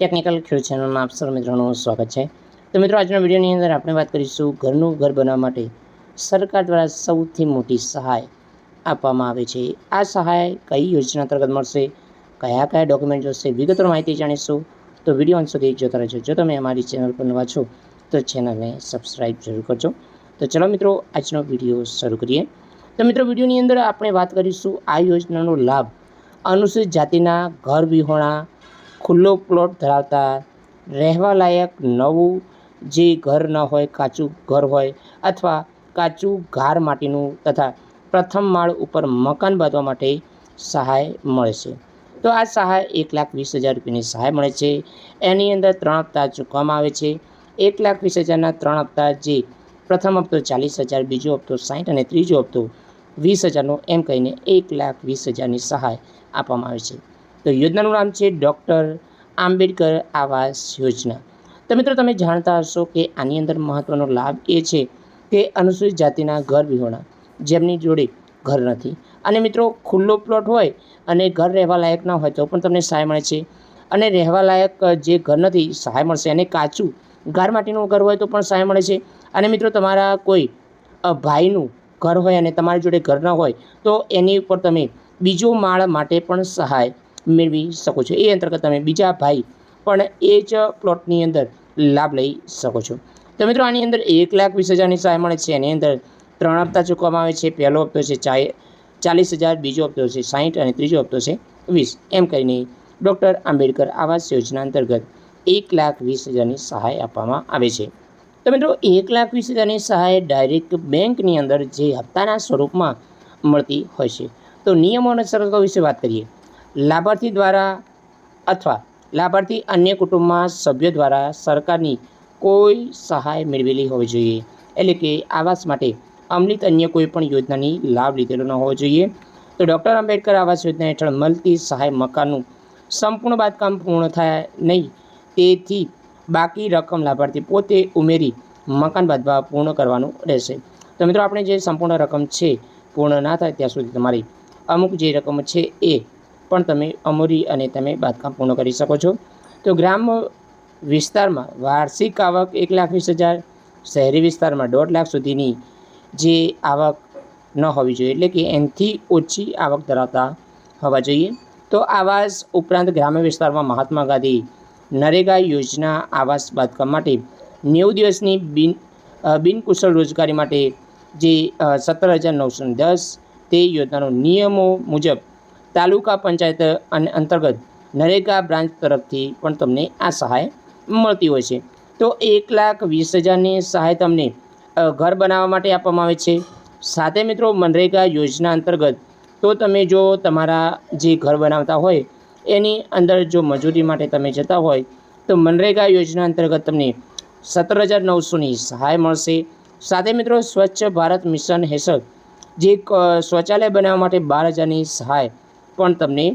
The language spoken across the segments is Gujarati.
ટેકનિકલ ખેડૂત ચેનલમાં આપ સર્વ મિત્રોનું સ્વાગત છે. તો મિત્રો, આજના વિડીયોની અંદર આપણે વાત કરીશું ઘરનું ઘર બનાવવા માટે સરકાર દ્વારા સૌથી મોટી સહાય આપવામાં આવે છે. આ સહાય કઈ યોજના અંતર્ગત મળશે, કયા કયા ડોક્યુમેન્ટ જોશે, વિગતવાર માહિતી જાણીશું. તો વીડિયો અંત સુધી જોતા રહેજો. જો તમે અમારી ચેનલ પર નવા છો, તો ચેનલને સબસ્ક્રાઈબ જરૂર કરજો. તો ચલો મિત્રો, આજનો વીડિયો શરૂ કરીએ. તો મિત્રો, વિડીયોની અંદર આપણે વાત કરીશું આ યોજનાનો લાભ. અનુસૂચિત જાતિના ઘર વિહોણા ખુલ્લો પ્લોટ ધરાવતા રહેવાલાયક નવું જે ઘર ન હોય, કાચું ઘર હોય અથવા કાચું ઘાર માટીનું તથા પ્રથમ માળ ઉપર મકાન બાંધવા માટે સહાય મળે છે. તો આ સહાય એક લાખ વીસ હજાર રૂપિયાની સહાય મળે છે. એની અંદર ત્રણ હપ્તા ચૂકવવામાં આવે છે. એક લાખ વીસ હજારના ત્રણ હપ્તા જે પ્રથમ હપ્તો ચાલીસ હજાર, બીજો હપ્તો સાહીઠ અને ત્રીજો હપ્તો વીસ હજારનો એમ કહીને એક લાખ વીસ હજારની સહાય આપવામાં આવે છે. તો યોજનાનું નામ છે ડૉક્ટર આંબેડકર આવાસ યોજના. તો મિત્રો તમે જાણતા હશો કે આની અંદર મહત્ત્વનો લાભ એ છે કે અનુસૂચિત જાતિના ઘર વિહોણા, જેમની જોડે ઘર નથી. અને મિત્રો ખુલ્લો પ્લોટ હોય અને ઘર રહેવા લાયક ન હોય તો પણ તમને સહાય મળે છે. અને રહેવા લાયક જે ઘર નથી, સહાય મળશે. અને કાચું ઘર માટીનું ઘર હોય તો પણ સહાય મળે છે. અને મિત્રો તમારા કોઈ ભાઈનું ઘર હોય અને તમારી જોડે ઘર ન હોય તો એની ઉપર તમે બીજો માળ માટે પણ સહાય મેળવી શકો છો. એ અંતર્ગત તમે બીજા ભાઈ પણ એ જ પ્લોટની અંદર લાભ લઈ શકો છો. તો મિત્રો, આની અંદર એક લાખ વીસ હજારની સહાય મળે છે. એની અંદર ત્રણ હપ્તા ચૂકવવામાં આવે છે. પહેલો હપ્તો છે ચાય ચાલીસ હજાર, બીજો હપ્તો છે સાહીઠ અને ત્રીજો હપ્તો છે વીસ. એમ કરીને ડૉક્ટર આંબેડકર આવાસ યોજના અંતર્ગત એક લાખ વીસ હજારની સહાય આપવામાં આવે છે. તો મિત્રો, એક લાખ વીસ હજારની સહાય ડાયરેક્ટ બેંકની અંદર જે હપ્તાના સ્વરૂપમાં મળતી હોય છે. તો નિયમો અને શરતો વિશે વાત કરીએ. લાભાર્થી દ્વારા અથવા લાભાર્થી અન્ય કુટુંબમાં સભ્યો દ્વારા સરકારની કોઈ સહાય મેળવેલી હોવી જોઈએ. એટલે કે આવાસ માટે અમલિત અન્ય કોઈ પણ યોજનાની લાભ લીધેલો ન હોવો જોઈએ. તો ડૉક્ટર આંબેડકર આવાસ યોજના હેઠળ મળતી સહાય મકાનનું સંપૂર્ણ બાંધકામ પૂર્ણ થાય નહીં, તેથી બાકી રકમ લાભાર્થી પોતે ઉમેરી મકાન બાંધવા પૂર્ણ કરવાનું રહેશે. તો મિત્રો, આપણે જે સંપૂર્ણ રકમ છે, પૂર્ણ ના થાય ત્યાં સુધી તમારી અમુક જે રકમ છે એ પણ તમે અમૂરી અને તમે બાંધકામ પૂર્ણ કરી શકો છો. તો ગ્રામ વિસ્તારમાં વાર્ષિક આવક એક લાખ વીસ હજાર, શહેરી વિસ્તારમાં દોઢ લાખ સુધીની જે આવક ન હોવી જોઈએ એટલે કે એનાથી ઓછી આવક ધરાવતા હોવા જોઈએ. તો આવાસ ઉપરાંત ગ્રામ્ય વિસ્તારમાં મહાત્મા ગાંધી નરેગા યોજના આવાસ બાંધકામ માટે નેવું દિવસની બિન બિનકુશળ રોજગારી માટે જે સત્તર હજાર નવસો દસ તે યોજનાનો નિયમો મુજબ તાલુકા પંચાયત અને અંતર્ગત નરેગા બ્રાન્ચ તરફથી પણ તમને આ સહાય મળતી હોય છે. તો એક લાખ વીસ હજારની સહાય તમને ઘર બનાવવા માટે આપવામાં આવે છે. સાથે મિત્રો મનરેગા યોજના અંતર્ગત તો તમે જો તમારા જે ઘર બનાવતા હોય, એની અંદર જો મજૂરી માટે તમે જતા હોય, તો મનરેગા યોજના અંતર્ગત તમને સત્તર હજાર નવસોની સહાય મળશે. સાથે મિત્રો સ્વચ્છ ભારત મિશન હેઠળ જે શૌચાલય બનાવવા માટે બાર હજારની સહાય પણ તમને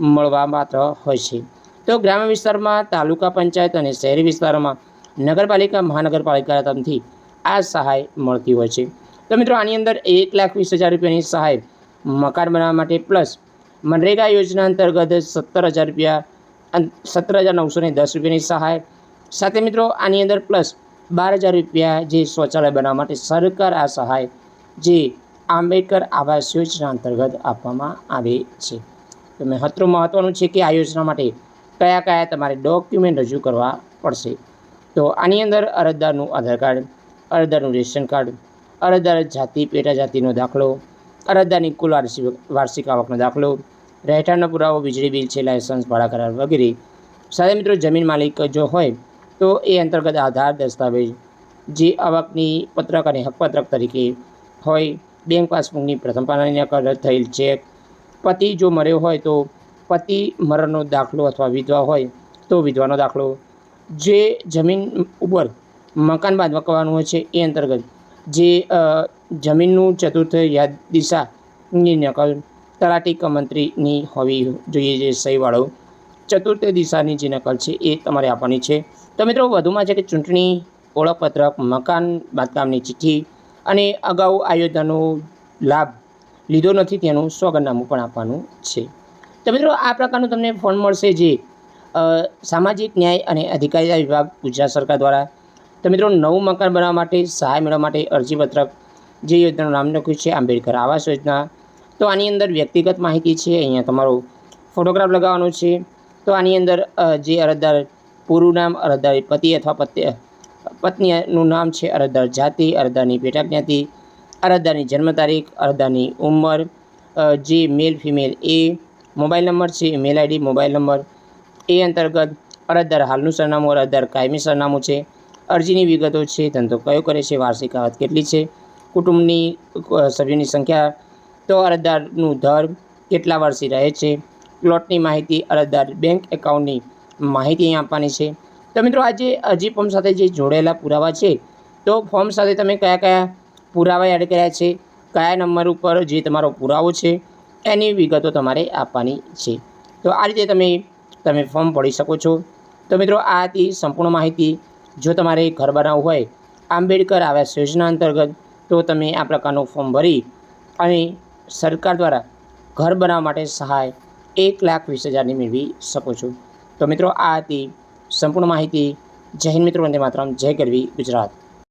મળવા માત્ર હોય છે. તો ગ્રામ્ય વિસ્તારમાં, તાલુકા પંચાયત અને શહેરી વિસ્તારોમાં નગરપાલિકા, મહાનગરપાલિકા તરફથી આ સહાય મળતી હોય છે. તો મિત્રો, આની અંદર એક લાખ વીસ હજાર રૂપિયાની સહાય મકાન બનાવવા માટે પ્લસ મનરેગા યોજના અંતર્ગત સત્તર હજાર રૂપિયા સત્તર હજાર નવસો ને દસ રૂપિયાની સહાય. સાથે મિત્રો, આની અંદર પ્લસ બાર હજાર રૂપિયા જે શૌચાલય બનાવવા માટે સરકાર આ સહાય જે આંબેડકર આવાસ યોજના અંતર્ગત આપવામાં આવે છે. તો મહત્વ મહત્ત્વનું છે કે આ યોજના માટે કયા કયા તમારે ડોક્યુમેન્ટ રજૂ કરવા પડશે? તો આની અંદર અરજદારનું આધાર કાર્ડ, અરજદારનું રેશન કાર્ડ, અરજદાર જાતિ, પેટા જાતિનો દાખલો, અરજદારની કુલ વાર્ષિક આવકનો દાખલો, રહેઠાણનો પુરાવો, વીજળી બિલ છે લાયસન્સ, ભાડા કરાર વગેરે. સાથે મિત્રો જમીન માલિક જો હોય તો એ અંતર્ગત આધાર દસ્તાવેજ જે આવકની પત્રક અને હકપત્રક તરીકે હોય બેંક પાસબુકની પ્રથમ પાનાની નકલ થયેલ ચેક પતિ જો મર્યો હોય તો પતિ મરણનો દાખલો અથવા વિધવા હોય તો વિધવાનો દાખલો. જે જમીન ઉપર મકાન બાંધવા કરવાનું હોય છે એ અંતર્ગત. જે જમીનનું ચતુર્થ યાદ દિશાની નકલ તલાટી કમંત્રીની મંત્રીની હોવી જોઈએ જે સહીવાળો ચતુર્થ દિશાની જે નકલ છે એ તમારે આપવાની છે. તો મિત્રો, વધુમાં છે કે ચૂંટણી ઓળખપત્રક મકાન બાંધકામની ચિઠ્ઠી અને અગાઉ આ યોજનાનો લાભ લીધો નથી, તેનું સોગંદનામું પણ આપવાનું છે. તો મિત્રો, આ પ્રકારનું તમને ફોન મળશે જે સામાજિક ન્યાય અને અધિકારીતા વિભાગ ગુજરાત સરકાર દ્વારા, તો મિત્રો, નવું મકાન બનાવવા માટે સહાય મેળવવા માટે અરજીપત્રક જે યોજનાનું નામ લખ્યું છે, આંબેડકર આવાસ યોજના. તો આની અંદર વ્યક્તિગત માહિતી છે, અહીંયા તમારો ફોટોગ્રાફ લગાવવાનો છે. તો આની અંદર જે અરજદાર પૂરું નામ, અરજદાર પતિ અથવા પત્ની પત્નીનું નામ છે અરજદાર જાતિ અરજદારની પેટા જ્ઞાતિ અરજદારની જન્મ તારીખ અરજદારની ઉંમર જે મેલ ફિમેલ એ મોબાઈલ નંબર છે મેલ આઈડી મોબાઈલ નંબર એ અંતર્ગત અરજદાર હાલનું સરનામું અરજદાર કાયમી સરનામું છે. અરજીની વિગતો છે, ધંધો કયો કરે છે, વાર્ષિક આવક કેટલી છે, કુટુંબની સભ્યોની સંખ્યા, તો અરજદારનું ધર્મ કેટલા વર્ષથી રહે છે, પ્લોટની માહિતી અરજદાર બેંક એકાઉન્ટની માહિતી અહીં આપવાની છે. તો મિત્રો આ જે અરજી ફોર્મ સાથે જે જોડેલા પુરાવા છે, તો ફોર્મ સાથે તમે કયા કયા પુરાવા એડ કર્યા છે, કયા નંબર ઉપર જે તમારો પુરાવો છે, એની વિગતો તમારે આપવાની છે. તો આ રીતે તમે તમે ફોર્મ ભરી શકો છો. તો મિત્રો આ હતી સંપૂર્ણ માહિતી. જો તમારે ઘર બનાવવું હોય, આંબેડકર આવાસ યોજના અંતર્ગત, તો તમે આ પ્રકારનું ફોર્મ ભરી અને સરકાર દ્વારા ઘર બનાવવા માટે સહાય એક લાખ વીસ હજારની મેળવી શકો છો. તો મિત્રો આ હતી સંપૂર્ણ માહિતી જય હિન્દ મિત્રો વંદે માતરમ જય ગરવી ગુજરાત.